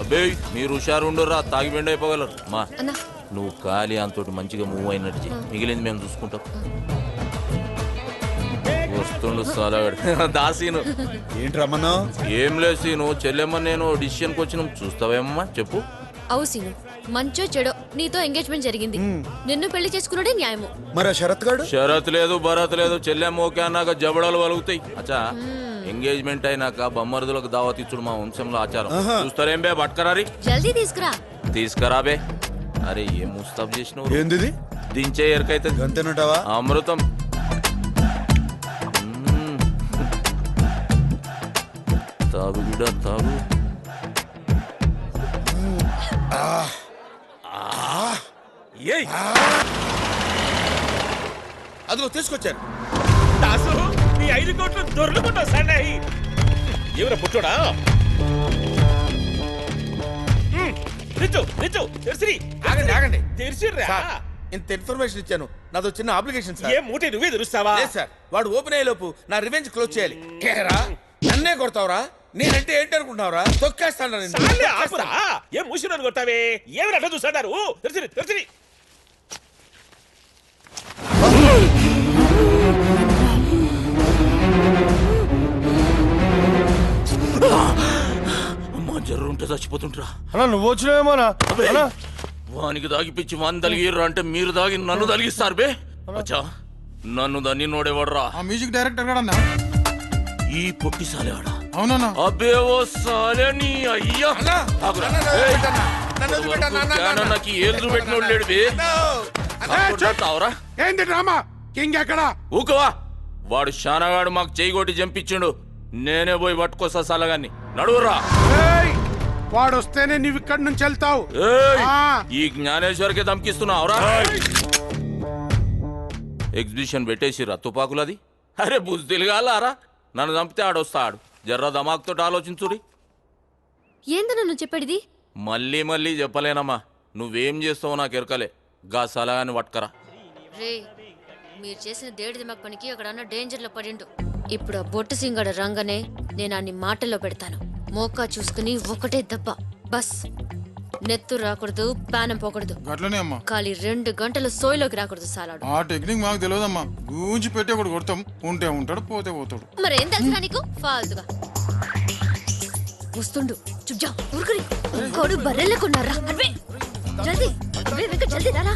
అబ్బే మీరు హుషారు ఉండరా తాగి బెండ్ అయిపోగలరు మా అన్నా. నువ్వు ఖాళీ అంతటి మంచిగా మూవ్ అయినట్టు చెయ్యి. మిగిలింది మేము చూసుకుంటాం. వస్తుండు సాలగాడు. దాసీను ఏంటి రమ్మన్నా ఏం లేదు సీను చెల్లెమ్మ నేను డిసిషన్కి వచ్చినాం. చూస్తావేమమ్మా? చెప్పు. అవు సీను మంచో చెడో నీతో ఎంగేజ్మెంట్ జరిగింది. నిన్ను పెళ్ళి చేసుకున్నాడే న్యాయము. మరి ఆ శరత్ గాడు? షరత్ లేదు భరత్ లేదు చెల్లెమ్మ ఓకే అన్నాక జబడాలు వలుగుతాయి. అచ్చా. ఎంగేజ్మెంట్ అయినాక బొమ్మరుదులకు దావత్ ఇచ్చుడు మా వంశంలో ఆచారం. చూస్తారేం బే పట్టుకరారి జల్దీ తీసుకురా. తీసుకురా బే. అరే ఏం ముస్తాబ్ చేసినావు ఏంది? దించే ఎరకైతే గంతేనంటావా? అమృతం. తాగు బిడ్డ తాగు. అదిగో తీసుకొచ్చారు. ఐదు కోట్లు దొర్లుకుంటావు సన్నాయి. ఎవర పుట్టోడా తెరిసిరి. ఆగండి ఆగండి. తెరిసిర్రా? సార్ ఇంత ఇన్ఫర్మేషన్ ఇచ్చాను. నాదో చిన్న అప్లికేషన్ సార్. ఏ మూటే నువ్వే తెరుస్తావా? లేదు సార్ వాడు ఓపెన్ అయ్యే లోపు నా రివెంజ్ క్లోజ్ చేయాలి. నన్నే కొడతావురా? నేనంటే ఏంటి అనుకుంటున్నావురా? తొక్కేస్తాను నిన్ను. సాలే తొక్కేస్తా. ఆపురా. ఏం మూసినారు కొట్టావే ఏమి అట్లా చూస్తాడారు తెరిసిరి తెరిసిరి. జర్రు ఉంటే చచ్చిపోతుంటరా అన్నా నువ్వు వచ్చినావేమోనా అన్నా. వానికి దాగిపిచ్చి వాని తలిగిర్రు అంటే మీరు దాగి నన్ను తలిగిస్తారు బే. అచ్చా నన్ను దాన్ని నోడేవాడరా. ఆ మ్యూజిక్ డైరెక్టర్ కూడా అన్నా. ఈ పొట్టి సాలేవాడా? అవునన్నా. అబ్బే ఓ సాలే నీ అయ్యా. ఆగురా. ఏయ్, అన్నా. నాకు ఏళ్ళు పెట్టినోడు లేడు బే. తావరా. ఏంటి డ్రామా? కింగ్ ఎక్కడా? ఊకవా వాడు శానగాడు మాకు చేయి కొట్టి చంపించిండు నేనే పోయి పట్టుకొస్తా సలగాన్ని. నడువురా! వాడు వస్తేనే నువ్వు ఇక్కడి నుంచి వెళ్తావు. ఏయ్! ఆ. ఈ జ్ఞానేశ్వర్కి ధమ్కిస్తున్నావురా ఎగ్జిబిషన్ పెట్టేసిరా తుపాకులది? అరే బుజ్దిలుగాలారా నన్ను చంపితే ఆడొస్తాడు. జర్ర దమాక్తో ఆలోచించురి ఏందన్నా నువ్వు చెప్పేది? మళ్ళీ మళ్ళీ చెప్పలేనమ్మా. నువ్వేం చేస్తావో నాకు ఎరకలే. గా సలగాని పట్టుకరా. రే మీరు చేసిన దేడి దిమాగ్ పనికి అక్కడ డేంజర్లో పడిండు. ఇప్పుడు ఆ బొట్టు సింగడ రంగనే నేను అన్ని మాటల్లో పెడతాను. మోకా చూసుకుని ఒకటే దెబ్బ. బస్. నెత్తు రాకూడదు పానం పోకూడదు. గట్లనే అమ్మా. ఖాళీ రెండు గంటలు సోయిలోకి రాకూడదు సాలాడు. ఆ టెక్నిక్ మాకు తెలియదమ్మా గూంచి పెట్టి ఒకటి కొడతాం. ఉంటే ఉంటాడు పోతే పోతాడు. మరేం తెలుసా నీకు? ఫాల్తుగా. వస్తుండు. చుబ్జా ఊరుకుని. కోడు బర్రెళ్ళకున్నారా అర్వే. జల్దీ. అర్వే వెంక జల్దీ రారా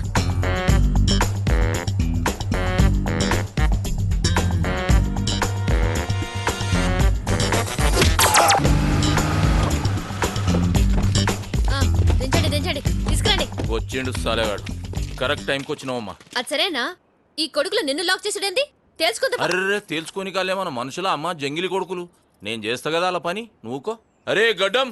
వచ్చిండు సాలేగాడు కరెక్ట్ టైంకి వచ్చినావమ్మా. అది సరేనా? ఈ కొడుకులో నిన్ను లాక్ చేసుడేంది? తెలుసుకుందా. అర్రే తేల్చుకొని కాలే మన మనుషుల అమ్మ జంగిలి కొడుకులు. నేను చేస్తా కదా అలా పని? నువ్వుకో అరే గడ్డం!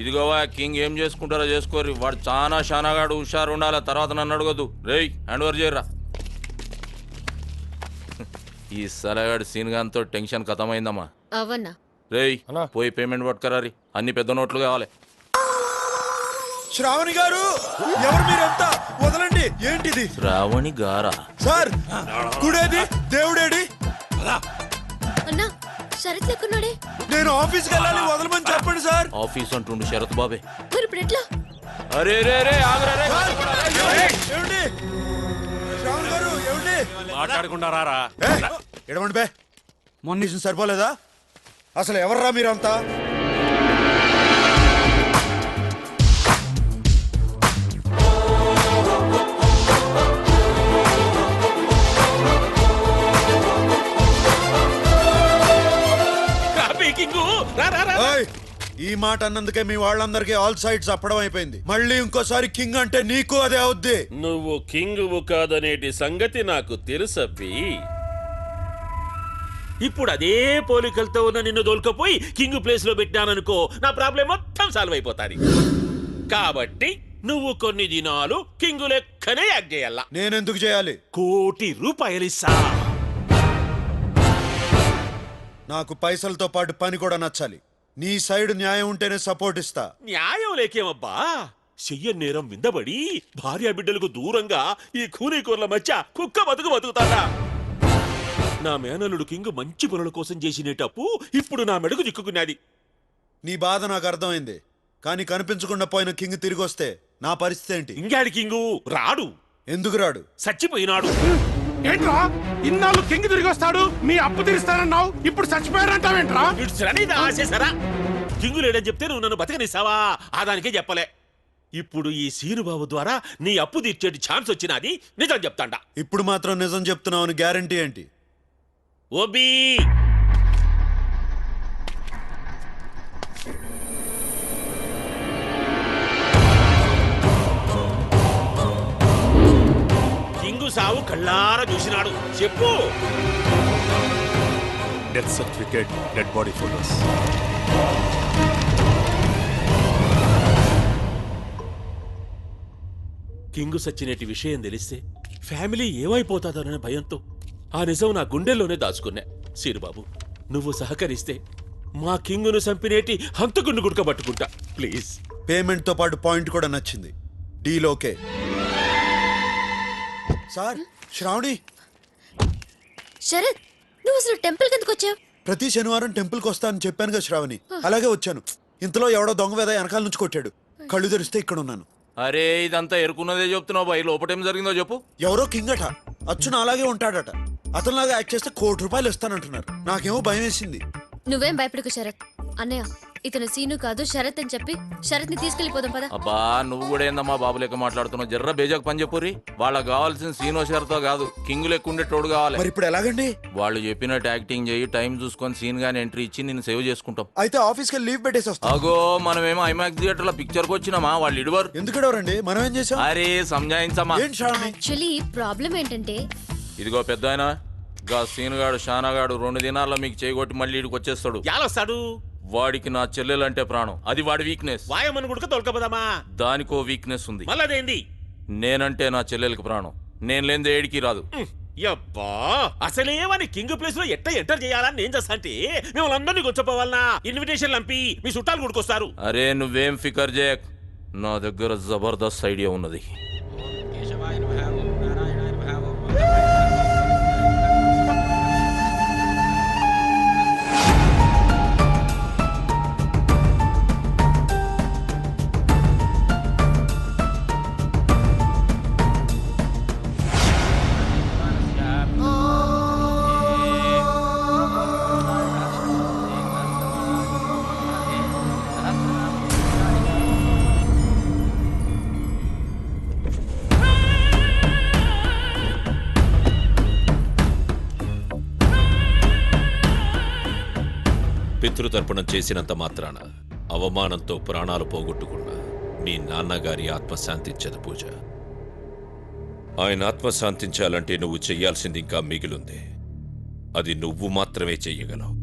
ఇదిగోవా కింగ్ ఏం చేసుకుంటారో చేసుకోర్రి. వాడు చాలా షానాగాడు హుషారు ఉండాల తర్వాత నన్ను అడగదు రేయ్ హ్యాండ్ ఓవర్ చేయరా. ఈ సలగాడు సీన్గాన్తో టెన్షన్ కథమైందమ్మా. అవన్నా. రేయ్. పోయి పేమెంట్ పట్టుకరారి. అన్ని పెద్ద నోట్లు కావాలి. శ్రావణి గారు ఎవరు మీరంతా? వదలండి. ఏంటిది? శ్రావణి గారా? సార్ గుడేది? దేవుడేడి అన్నా. షరత్ లెక్కున్నాడే నేను ఆఫీస్కి వెళ్ళాలి వదలమని చెప్పండి సార్. ఆఫీస్ అంటుండు శరత్ బాబే. మరి ఇప్పుడు ఎట్లా? అరే రే రే ఆగరా రే. ఏమండి? శ్రావణి గారు ఏమండి? మాట్లాడకుండా రారా? ఎడమండి బే. మొన్న సరిపోలేదా? అసలు ఎవర్రా మీరంతా? ఈ మాట అన్నందుకే మీ వాళ్ళందరికీ ఆల్ సైడ్స్ అప్పడం అయిపోయింది. మళ్ళీ ఇంకోసారి కింగ్ అంటే నీకు అదే అవుద్ది. నువ్వు కింగువు కాదనేటి సంగతి నాకు తెలుసప్పి ఇప్పుడు అదే పోలికలతో ఉన్న నిన్ను దొలకపోయి కింగ్ ప్లేస్లో పెట్టాననుకో నా ప్రాబ్లం మొత్తం సాల్వ్ అయిపోతాది. కాబట్టి నువ్వు కొన్ని దినాలు కింగు లెక్కనే యాక్ట్ చేయాల. నేనెందుకు చేయాలి? కోటి రూపాయలు ఇస్తా. నాకు పైసలతో పాటు పని కూడా నచ్చాలి. నీ సైడ్ న్యాయం ఉంటేనే సపోర్ట్ ఇస్తా. న్యాయం లేకేమబ్బా? చెయ్య నేరం విందబడి భార్య బిడ్డలకు దూరంగా ఈ కూలీకూర్ల మధ్య కుక్క బతుకు బతుకుతాడా. నా మేనల్లుడు కింగ్ మంచి పనుల కోసం చేసినేటప్పు ఇప్పుడు నా మెడకు చిక్కుకున్నది. నీ బాధ నాకు అర్థమైంది. కానీ కనిపించకుండా పోయిన కింగ్ తిరిగి వస్తే నా పరిస్థితి ఏంటి? ఇంగాడి కింగు రాడు. ఎందుకు రాడు? చచ్చిపోయినాడు. ఏంట్రా? ఇన్నాళ్ళు కింగ్ తిరిగి వస్తాడు మీ అప్పు తీరుస్తానన్నావు ఇప్పుడు చచ్చిపోయారంటావేంట్రా? ఆశేసరా. కింగు లేడని చెప్తే నువ్వు నన్ను బతకనిస్తావా? ఆ దానికే చెప్పలే. ఇప్పుడు ఈ సీనుబాబు ద్వారా నీ అప్పు తీర్చేటి ఛాన్స్ వచ్చినది నిజం చెప్తాండా. ఇప్పుడు మాత్రం నిజం చెప్తున్నావు గ్యారంటీ ఏంటి? ఓబీ! సావు కళ్ళారా చూసినాడు. చెప్పు. Death certificate dead body photos king సచ్చినేటి విషయం తెలిస్తే ఫ్యామిలీ ఏమైపోతాదోననే భయంతో ఆ నిజం నా గుండెల్లోనే దాచుకున్నా. సీరుబాబు నువ్వు సహకరిస్తే మా కింగును చంపినేటి హంతకుణ్ణి గుడకబట్టుకుంటా. ప్లీజ్. పేమెంట్తో పాటు పాయింట్ కూడా నచ్చింది. Deal okay sir Shravani. Sharath నువ్వు అసలు టెంపుల్ కిందకు వచ్చావు? ప్రతి శనివారం టెంపుల్కి వస్తానని చెప్పాను కదా శ్రావణి అలాగే వచ్చాను. ఇంతలో ఎవడో దొంగ వేద వెనకాల నుంచి కొట్టాడు. కళ్ళు తెరిస్తే ఇక్కడ ఉన్నాను. అరే ఇదంతా ఎరుకున్నదే చెప్తున్నావు బాయ్. లోపటేం జరిగిందో చెప్పు. ఎవరో కింగ్ అట అచ్చున అలాగే ఉంటాడట. అతనిలాగా యాక్ట్ చేస్తే కోటి రూపాయలు ఇస్తానంటున్నారు. నాకేమో భయం వేసింది. నువ్వేం భయపడకు శరత్. అన్నయ్య ఇతను సీను కాదు శరత్ అని చెప్పి శరత్ని తీసుకెళ్ళిపోదాం పదా. అబ్బా నువ్వు కూడా ఏందమ్మా బాబు లెక్క మాట్లాడుతున్నావు? జర్ర బేజాకు పని చెప్పుర్రి వాళ్ళకి కావాల్సిన సీనో షరతో కాదు కింగ్ లెక్క ఉండేటోడు కావాలి. మరి ఇప్పుడు ఎలాగండి? వాళ్ళు చెప్పినట్టు యాక్టింగ్ చేయి టైం చూసుకొని సీన్ గాని ఎంట్రీ ఇచ్చి నేను సేవ్ చేసుకుంటాం. అయితే ఆఫీస్కి లీవ్ పెట్టేసి వస్తా అగో మనమేమో ఐమాక్స్ థియేటర్లో పిక్చర్కి వచ్చినామా? వాళ్ళు ఇడువరు. ఎందుకడవరండి మనం ఏం చేసాం అరే సంజాయించమ్మా. శ్రావణి యాక్చువల్లీ ప్రాబ్లం ఏంటంటే ఇదిగో పెద్ద ఆయన గా సీనుగాడు షానాగాడు రెండు దినాల్లో మీకు చేయగొట్టి మళ్ళీ ఇడికి వచ్చేస్తాడు. యాలొస్తాడు వాడికి నా చెల్లెలంటే ప్రాణం. అది వాడి వీక్నెస్ వాయమని గుడక తొలకపోదామా దానికో వీక్నెస్ ఉంది. మళ్ళదేంది? నేనంటే నా చెల్లెలకి ప్రాణం. నేను లేనిదే ఏడికి రాదు. యబ్బా! అసలేమని కింగ్ ప్లేస్లో ఎట్ట ఎంటర్ చేయాలని నేను చేస్తా అంటే మిమ్మల్ని అందరినీ కూర్చోపోవాలనా ఇన్విటేషన్ లంపి మీ చుట్టాలు గుడికొస్తారు. అరే నువ్వేం ఫికర్ చేయక్ నా దగ్గర జబర్దస్త్ ఐడియా ఉన్నది. పితృతర్పణం చేసినంత మాత్రాన అవమానంతో ప్రాణాలు పోగొట్టుకున్న మీ నాన్నగారి ఆత్మ శాంతించదు పూజ. ఆయన ఆత్మ శాంతించాలంటే నువ్వు చెయ్యాల్సింది ఇంకా మిగిలుంది. అది నువ్వు మాత్రమే చెయ్యగలవు.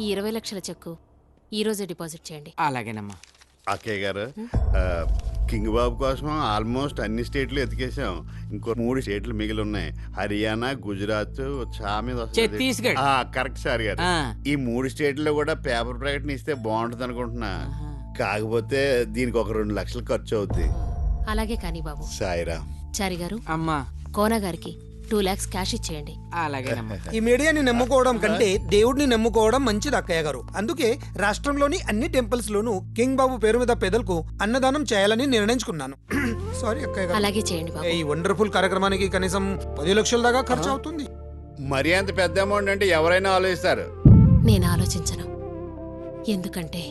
ఈ ఇరవై లక్షల చెక్కు ఈ రోజే డిపాజిట్ చేయండి. అలాగేనమ్మా. అక్కయ్య గారు ఆ, కింగ్ బాబు కోసం ఆల్మోస్ట్ అన్ని స్టేట్లు ఎతికేసాం ఇంకో మూడు స్టేట్లు మిగిలి ఉన్నాయి హర్యానా గుజరాత్ చా మీద వస్తది. ఛత్తీస్గఢ్. ఆ, కరెక్ట్ సార్ గారు. ఆ. ఈ మూడు స్టేట్లో కూడా పేపర్ ప్రకటన ఇస్తే బాగుంటుంది అనుకుంటున్నా. కాకపోతే దీనికి ఒక రెండు లక్షలు ఖర్చు అవుద్ది. అలాగే కానీ బాబు. సాయిరా. చారి గారు అమ్మా. కోన గారికి టూ లాక్స్ క్యాష్ ఇచ్చేయండి. అలాగేనమ్మా. ఈ మీడియాని నమ్ముకోవడం కంటే దేవుడిని నమ్ముకోవడం మంచిది అక్కయ్య గారు. అందుకే రాష్ట్రంలోని అన్ని టెంపుల్స్ లోనూ కింగ్ బాబు పేరు మీద పెదలకు అన్నదానం చేయాలని నిర్ణయించుకున్నాను. సారీ అక్కయ్య గారు. అలాగే చేయండి బాబు. ఈ వండర్ఫుల్ కార్యక్రమానికి కనీసం పది లక్షల దాకా ఖర్చు అవుతుంది. మరీ అంత పెద్ద అమౌంట్ అంటే ఎవరైనా ఆలోచిస్తారు? నేను ఆలోచించను. ఎందుకంటే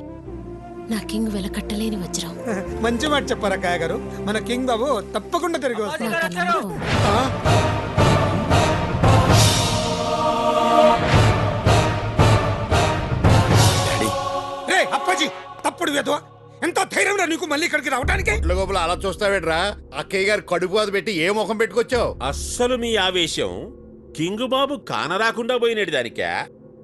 నా కింగ్ వెలకట్టలేని వజ్రం. మంచి మాట చెప్పారు అక్కయ్య గారు. మన కింగ్ బాబు తప్పకుండా తిరిగి వస్తారు నాకు ఆ? నమ్మకం ఉంది. రే తప్పుడు వేదవా ఎంతో ధైర్యం రా నీకు మళ్ళీ ఇక్కడికి రావడానికి ఇట్ల గోపులు అలా చూస్తావేట్రా? అక్కయ్య గారు కడుపు అది పెట్టి ఏ ముఖం పెట్టుకొచ్చావు? అస్సలు మీ ఆవేశం కింగ్ బాబు కానరాకుండా పోయినేటి దానికా?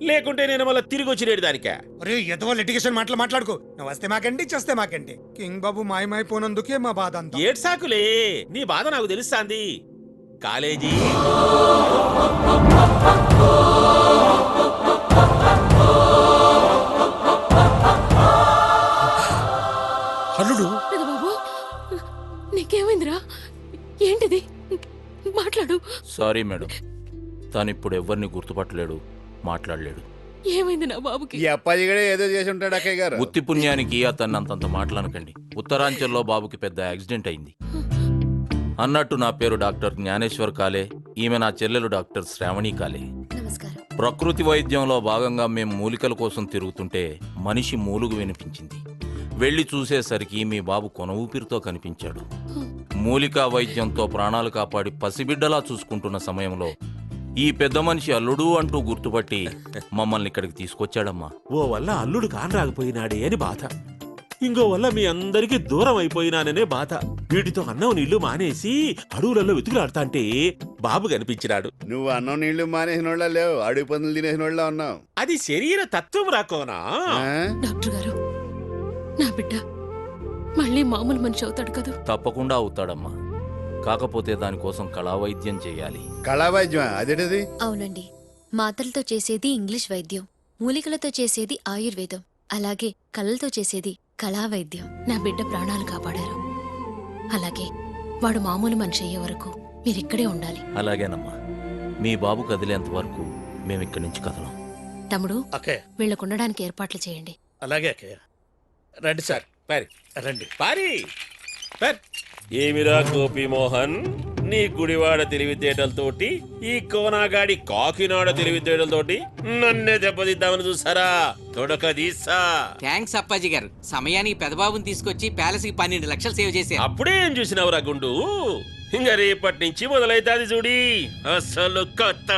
లేకుంటే నేను మళ్ళీ తిరిగి వచ్చినేటి దానికా? అరే ఎదవో లిటిగేషన్ మాటలు మాట్లాడుకో. నువ్వు వస్తే మాకండి చేస్తే మాకండి. కింగ్ బాబు మాయమైపోయినందుకే మా బాధ అంతా. ఏడ్ సాకులే నీ బాధ నాకు తెలుస్తాంది. కాలేజీ. నీకేమైందిరా? ఏంటిది? మాట్లాడు. Sorry madam. తను ఇప్పుడు ఎవరిని గుర్తుపట్టలేడు మాట్లాడలేడు. ఏమైంది నా బాబుకి? ఈ అప్పాజీ కూడా ఏదో చేసి ఉంటాడు అక్కయ్య గారు. ఉత్తి పుణ్యానికి అతన్ని అంతంత మాటలనకండి. ఉత్తరాంచల్లో బాబుకి పెద్ద యాక్సిడెంట్ అయింది. అన్నట్టు నా పేరు డాక్టర్ జ్ఞానేశ్వర్ కాలే ఈమె నా చెల్లెలు డాక్టర్ శ్రావణి కాలే. నమస్కారం. ప్రకృతి వైద్యంలో భాగంగా మేము మూలికల కోసం తిరుగుతుంటే మనిషి మూలుగు వినిపించింది. వెళ్ళి చూసేసరికి మీ బాబు కొన ఊపిరితో కనిపించాడు. మూలికా వైద్యంతో ప్రాణాలు కాపాడి పసిబిడ్డలా చూసుకుంటున్న సమయంలో ఈ పెద్ద మనిషి అల్లుడు అంటూ గుర్తుపట్టి మమ్మల్ని ఇక్కడికి తీసుకొచ్చాడమ్మా. ఓ వల్ల అల్లుడు కానరాకపోయినాడే అని బాధ. ఇంకో వల్ల మీ అందరికీ దూరం అయిపోయినాననే బాధ. వీటితో అన్నం నీళ్ళు మానేసి అడవులలో వెతుకులాడుతా అంటే బాబు కనిపించినాడు. నువ్వు అన్నం నీళ్ళు మానేసిన వాళ్ళ లేవు అడుగు పందులు తినేసిన వాళ్ళ ఉన్నావు. అది శరీర తత్వం రాకోనా? డాక్టర్ గారు నా బిడ్డ మళ్ళీ మామూలు మనిషి అవుతాడు కదా? తప్పకుండా అవుతాడమ్మా. కాకపోతే దానికోసం కళా వైద్యం చేయాలి. కళా వైద్యం అదేటది? అవునండి. మాటలతో చేసేది ఇంగ్లీష్ వైద్యం మూలికలతో చేసేది ఆయుర్వేదం అలాగే కళ్ళతో చేసేది కళా వైద్యం నా బిడ్డ ప్రాణాలు కాపాడారు. అలాగే వాడు మామూలు మనిషి అయ్యే వరకు మీరిక్కడే ఉండాలి. అలాగేనమ్మా. మీ బాబు కదిలేంత వరకు మేము ఇక్కడి నుంచి కదలం. తమ్ముడు అక్కయ్య. వీళ్ళకు ఉండడానికి ఏర్పాట్లు చేయండి. అలాగే అక్కయ్య. రండి సార్ పారి. రండి. పారి! పారి. ఏమిరా గోపి మోహన్? నీ గుడివాడ తెలివితేటలతోటి ఈ కోనాగాడి కాకినాడ తెలివితేటలతోటి నన్నే దెబ్బతిద్దామని చూసారా? తొడక తీసా. థ్యాంక్స్ అప్పాజీ గారు. సమయానికి పెదబాబుని తీసుకొచ్చి ప్యాలెస్కి పన్నెండు లక్షలు సేవ్ చేశారు. అప్పుడే ఏం చూసినావురా గుండు? ఇంకా రేపటి నుంచి మొదలైతాది చూడి అసలు కొత్త